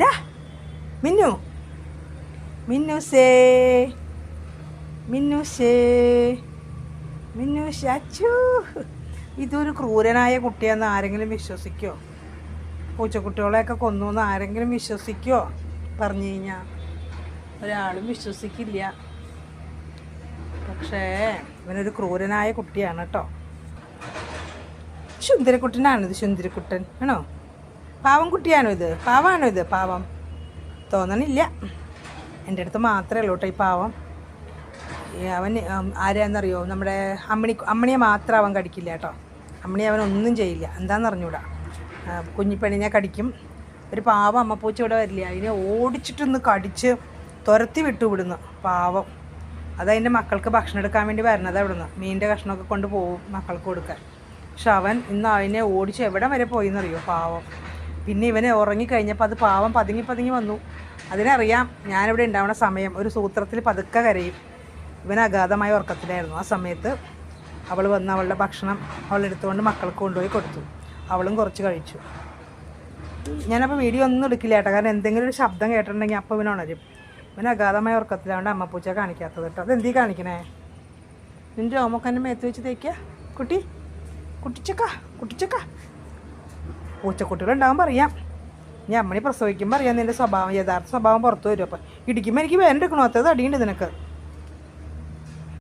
ഡാ മിന്നു. മിന്നുസേ മിന്നുസേ മിന്നു അച്ചു ഇതൊരു ക്രൂരനായ കുട്ടിയെന്ന് ആരെങ്കിലും വിശ്വസിക്കോ? പൂച്ചക്കുട്ടികളെയൊക്കെ കൊന്നു എന്ന് ആരെങ്കിലും വിശ്വസിക്കോ? പറഞ്ഞു കഴിഞ്ഞാൽ ഒരാളും വിശ്വസിക്കില്ല. പക്ഷേ ഇവനൊരു ക്രൂരനായ കുട്ടിയാണ് കേട്ടോ. സുന്ദരക്കുട്ടനാണ് ഇത് സുന്ദരക്കുട്ടൻ. ആണോ? പാവം കുട്ടിയാണോ ഇത്? പാവാണോ ഇത്? പാവം. തോന്നണില്ല. എന്റെ അടുത്ത് മാത്രമേ ഉള്ളൂ കേട്ടോ ഈ പാവം അവൻ ആരാന്നറിയോ? നമ്മുടെ അമ്മണി അമ്മണിയെ മാത്രം അവൻ കടിക്കില്ല കേട്ടോ. അമ്മണി അവൻ ഒന്നും ചെയ്യില്ല. എന്താണെന്ന് അറിഞ്ഞൂടാ കുഞ്ഞിപ്പണിനെ കടിക്കും. ഒരു പാവം അമ്മപ്പൂച്ച ഇവിടെ വരില്ല? അതിനെ ഓടിച്ചിട്ടൊന്ന് കടിച്ച് തുരത്തി വിട്ടുവിടുന്നു പാവം. അതതിന്റെ മക്കൾക്ക് ഭക്ഷണം എടുക്കാൻ വേണ്ടി വരണത് അവിടുന്ന് മീനിന്റെ കഷ്ണമൊക്കെ കൊണ്ട് പോകും മക്കൾക്ക് കൊടുക്കാൻ. പക്ഷെ അവൻ ഇന്ന് അതിനെ ഓടിച്ച് എവിടെ വരെ പോയി എന്നറിയോ പാവം. പിന്നെ ഇവനെ ഉറങ്ങിക്കഴിഞ്ഞപ്പോൾ അത് പാവം പതുങ്ങി പതുങ്ങി വന്നു. അതിനറിയാം ഞാനിവിടെ ഉണ്ടാവുന്ന സമയം ഒരു സൂത്രത്തിൽ പതുക്കെ കരയും. ഇവൻ അഗാധമായ ഉറക്കത്തിലായിരുന്നു. ആ സമയത്ത് അവൾ വന്ന് അവളുടെ ഭക്ഷണം അവളെടുത്തുകൊണ്ട് മക്കൾക്ക് കൊണ്ടുപോയി കൊടുത്തു. അവളും കുറച്ച് കഴിച്ചു. ഞാനപ്പോൾ വീഡിയോ ഒന്നും എടുക്കില്ല കേട്ടോ. കാരണം എന്തെങ്കിലും ഒരു ശബ്ദം കേട്ടിട്ടുണ്ടെങ്കിൽ അപ്പോൾ ഇവൻ ഉണരും. ഇവൻ അഗാധമായ ഉറക്കത്തിലാണ്ട് അമ്മപ്പൂച്ച കാണിക്കാത്തത് കേട്ടോ. അതെന്തീ കാണിക്കണേ? നിന്റെ ഓമക്കന്റെ മേത്ത് വെച്ച് തേക്കുക കുട്ടി കുട്ടിച്ചക്ക കുട്ടിച്ചക്ക. പൂച്ചക്കുട്ടികളുണ്ടാകുമ്പോൾ പറയാം. ഞാൻ അമ്മണി പ്രസവിക്കുമ്പോൾ അറിയാം നിന്റെ സ്വഭാവം യഥാർത്ഥ സ്വഭാവം പുറത്തു വരും. അപ്പം ഇടിക്കുമ്പോൾ എനിക്ക് വേദന എടുക്കണോ? അടിയുണ്ട് നിനക്ക്.